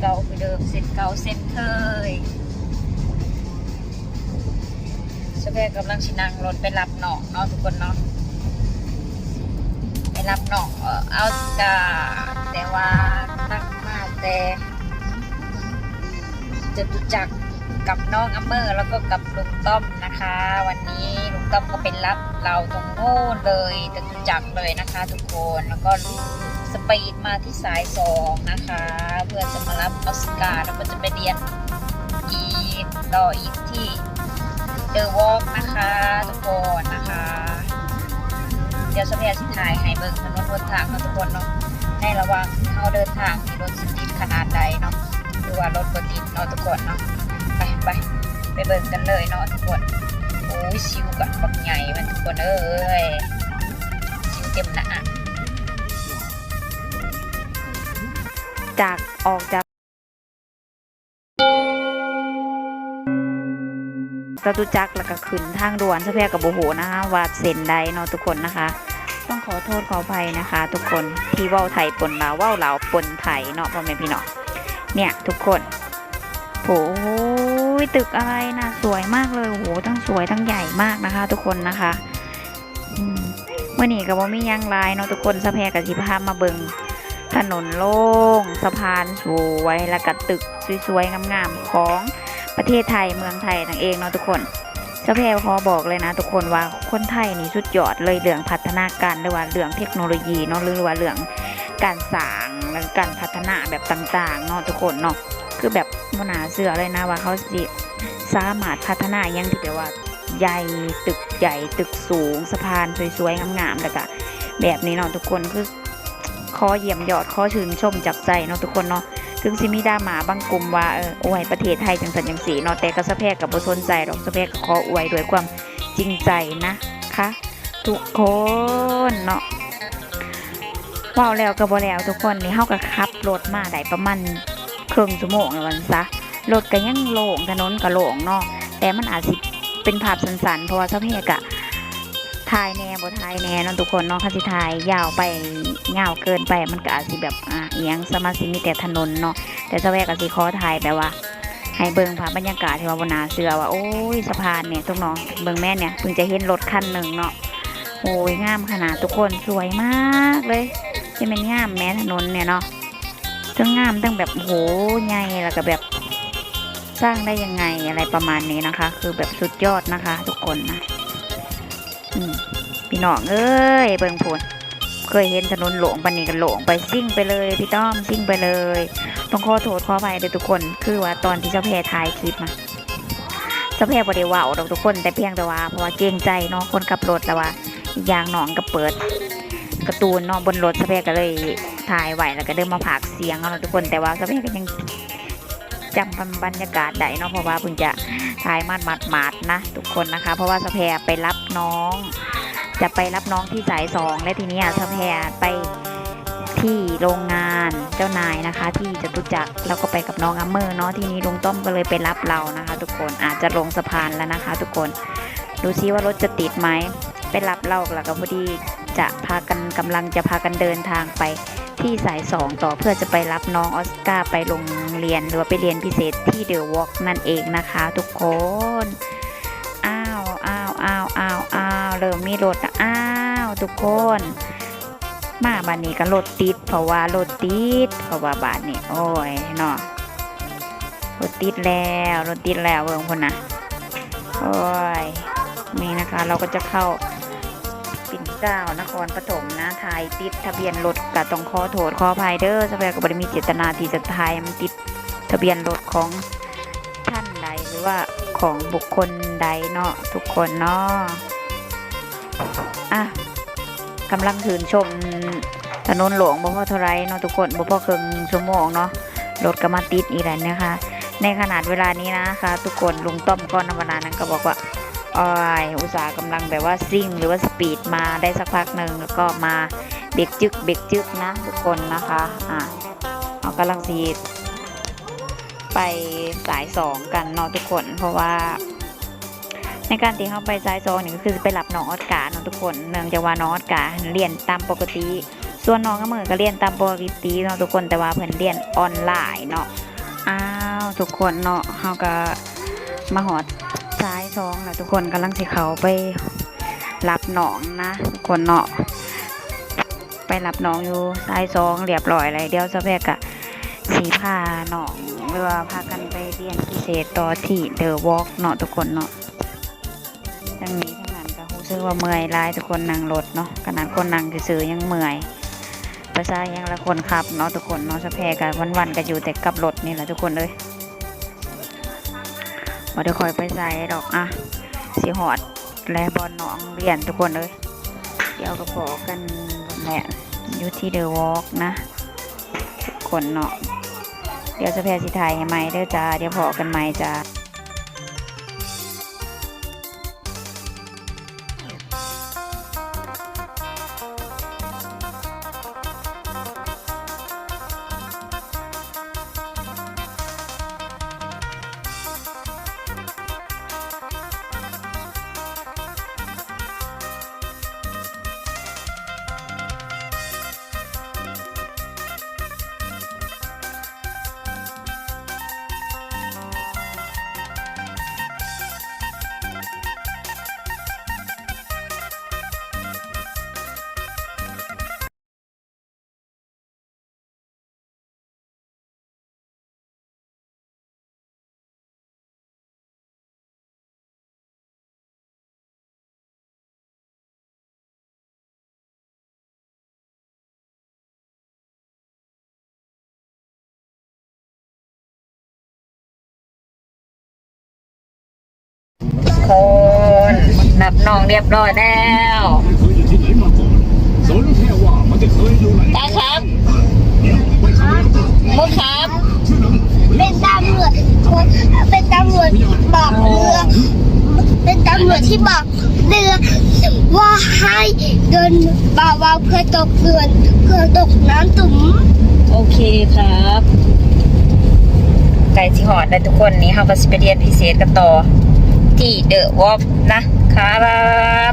เก่าคือเดิมเส้นเก่าเส้นเคยสเปกำลังชินังรถไปรับน้องเนาะทุกคนเนาะไปรับน้องเออเอากาแต่ว่านั่งมาแต่จะตุจักกับน้องอัมเมอร์แล้วก็กับลุงต้อมนะคะ วันนี้ลุงต้อมก็เป็นรับเราตรงโน้นเลยจตุจักเลยนะคะ ทุกคนแล้วก็ สปีดมาที่สายสองนะคะ เพื่อจะมารับออสการ์แล้วก็จะไปเรียนอีกต่ออีกที่เดอะวอล์กนะคะทุกคนนะคะ เดี๋ยวสเปียสิถ่ายให้เบิ่งถนนบนทางนะทุกคนเนาะในระว่างเขาเดินทางมีรถสติดขนาดใดเนาะหรือว่ารถบติดเนาะทุกคนเนาะไปไปไปเบิ่งกันเลยเนาะทุกคนโอ้ยชิวกันบักใหญ่มันทุกคนเอ้ย จากออกจากจตุจักรแล้วก็ขึ้นทางด่วนสะเพกับโบโหนะคะว่าเซนใดเนาะทุกคนนะคะ ต้องขอโทษขออภัยนะคะ ทุกคนที่ว้าไทยปนลาวเว้าลาวปนไทยเนาะพ่อแม่พี่น้องเนี่ยทุกคนโอ้ยตึกอะไรนะสวยมากเลยโอ้โหทั้งสวยทั้งใหญ่มากนะคะ ทุกคนนะคะเมื่อนี้ก็บ่มียังลายเนาะทุกคนสะเพกับสิพามาเบิง ถนนโล่งสะพานสวยและก็ตึกสวยๆงามๆของประเทศไทยเมืองไทยนั่นเองเนาะทุกคนเจ้าแพรขอบอกเลยนะทุกคนว่าคนไทยนี่สุดยอดเลยเรื่องพัฒนาการหรือว่าเรื่องเทคโนโลยีเนาะหรือว่าเรื่องการสร้างและการพัฒนาแบบต่างๆเนาะทุกคนเนาะคือแบบมนาเสือเลยนะว่าเขาสิสามารถพัฒนาอยังที่แบบว่าใหญ่ตึกใหญ่ตึกสูงสะพานสวยๆงามๆแล้วก็แบบนี้เนาะทุกคนคือ ขอเยี่ยมยอดขอชื่นชมจากใจเนาะทุกคนเนาะถึงสิมีดราม่าบางกลุ่มว่าเอออวยประเทศไทยจังสันจังสีเนาะแต่ก็สะแพกกับบสนใจหรอกสะแพกก็ขออวยด้วยความจริงใจนะคะ ทุกคนเนาะว้าวแล้วก็บ่แล้วทุกคนนี่เฮาก็ขับรถมาได้ประมาณครึ่งชั่วโมงแล้ววันซะรถก็ยังโล่งถนนก็โล่งเนาะแต่มันอาจสิเป็นภาพสั้นๆเพราะว่าสะแพกอะ ถ่ายแน่บ่ถ่ายแน่เนาะทุกคนเนาะคันสิถ่ายยาวไปยาวเกินไปมันก็อาจสิแบบอ่าเอียงสมาสิมีแต่ถนนเนาะแต่สะแวกก็สิขอถ่ายแบบว่า ให้เบิ่งภาพบรรยากาศที่ว่าบนนาเสือว่าโอ้ยสะพานเนี่ยทุกน้องเบิ่งแม่เนี่ยเพิ่งจะเห็นรถคันหนึ่งเนาะโอ้ยงามขนาดทุกคนสวยมากเลยที่มันงามแม้ถนนเนี่ยเนาะทั้งงามทั้งแบบโหใหญ่แล้วก็แบบสร้างได้ยังไงอะไรประมาณนี้นะคะ คือแบบสุดยอดนะคะ ทุกคนนะ พี่น้องเอ้ยเบิ่งผลเคยเห็นถนนหลวงปันนี้กันหลวงไปซิ่งไปเลยพี่ต้อมซิ่งไปเลย ต้องขอโทษขออภัยด้วยทุกคน คือว่าตอนที่เจ้าแพรถ่ายคลิปมาเจ้าแพรบ่ได้เว่าดอกทุกคนแต่เพียงแต่ว่าเพราะว่าเกรงใจเนาะคนขับรถแล้วว่าอยางน้องก็เปิดกร์ตูนนาะบนรถเจ้าแพรก็เลยถ่ายไหวแล้วก็เดินมาผากเสียงเอาทุกคนแต่ว่าเจ้าแพรก็ยังจำบรรยากาศได้เนาะเพราะว่าเพิ่งจะถ่ายมาดหมาดนะ ทุกคนนะคะ เพราะว่าเจ้าแพรไปรับ น้อง จะไปรับน้องที่สายสองและทีนี้สะแพรไปที่โรงงานเจ้านายนะคะ ที่จตุจักรแล้วก็ไปกับน้องอัมเมอร์เนาะทีนี้ลุงต้อมก็เลยไปรับเรานะคะ ทุกคนอาจจะลงสะพานแล้วนะคะ ทุกคน ดูซิว่ารถจะติดไหมไปรับเราแล้วก็พอดีจะพากันกำลังจะพากันเดินทางไปที่สายสองต่อเพื่อจะไปรับน้องออสการ์ไปโรงเรียนหรือว่าไปเรียนพิเศษที่เดอะวอล์กนั่นเองนะคะ ทุกคน เริ่มมีรถอ้าวทุกคน มาบ้านนี้ก็รถติด เพราะว่ารถติด เพราะว่าบ้านนี้โอ้ยเนาะรถติดแล้วรถติดแล้วเบิ่งคนนะโอ้ยนี่นะคะเราก็จะเข้าปิ่นเกล้านครปฐมนะถ่ายติดทะเบียนรถก็ต้องขอโทษขออภัยเด้อสแปก็บ่ได้มีเจตนาที่จะถ่ายมันติดทะเบียนรถของท่านใดหรือว่าของบุคคลใดเนาะทุกคนเนาะ อะกำลังถืนชมถนนหลวงบ่พอเท่าไรเนาะทุกคนบ่พอครึ่งชั่วโมงเนาะรถก็มาติดอีกแล้วนะคะ ในขนาดเวลานี้นะคะ ทุกคนลุงต้อมก้อนนวนานั้นก็บอกว่าอ้อยอุตสาห์กำลังแบบว่าซิ่งหรือว่าสปีดมาได้สักพักหนึ่งแล้วก็มาเบรกจึกเบรกจึกนะทุกคนนะคะอะเอากำลังสีไปสายสองกันเนาะทุกคน เพราะว่า ในการที่เขาไปสายสองนี่ก็คือไปรับน้องออดกาเนาะทุกคนเนื่องจากว่าน้องออดกาเรียนตามปกติ ส่วนน้องก็เหมือนก็เรียนตามปกติเนาะทุกคนแต่ว่าเพิ่นเรียนออนไลน์เนาะอ้าวทุกคนเนาะเฮาก็มาหอดซ้ายสองแล้วทุกคนกำลังสิเขาไปรับหนองนะทุกคนเนาะไปรับหนองอยู่ซ้ายสองเรียบร้อยเลยเดี๋ยวจะแพกอะสีผ้าหนองหรือพากันไปเรียนพิเศษต่อที่เดอะวอล์กเนาะทุกคนเนาะ นั้นก็รู้สึกว่าเมื่อยลายทุกคนนั่งรถเนาะขนาดคนนั่งซื่อยังเมื่อยภาษายังละคนขับเนาะทุกคนเนาะสะแพกันวันๆก็อยู่แต่กับรถนี่แหละทุกคนเลยบ่ได้คอยไปใส่ดอกอะสีหอดและบอลน้องเรียนทุกคนเลยเดี๋ยวก็พอกันแหละอยู่ที่เดอะวอล์กนะทุกคนเนาะเดี๋ยวสะแพสิไทยให้ไหมเด้อจ้าเดี๋ยวพอกันไหมจ้า คน นับน้องเรียบร้อยแล้วเคยอยู่ที่ไหนมาก่อนสนแค่ว่ามันจะเคยอยู่ไหนตาครับไม่ทำแล้วมุกครับชื่อหนังเป็นตำรวจคนเป็นตำรวจบอกเรือ เป็นตำรวจที่บอกเรือว่าให้เดินเบาๆเพื่อตกเรือเพื่อตกน้ำตุ่มโอเคครับไก่สิหอดได้ทุกคนนี้เขาก็สิไปเรียนพิเศษกันต่อ ที่เดอะวอล์นะครับ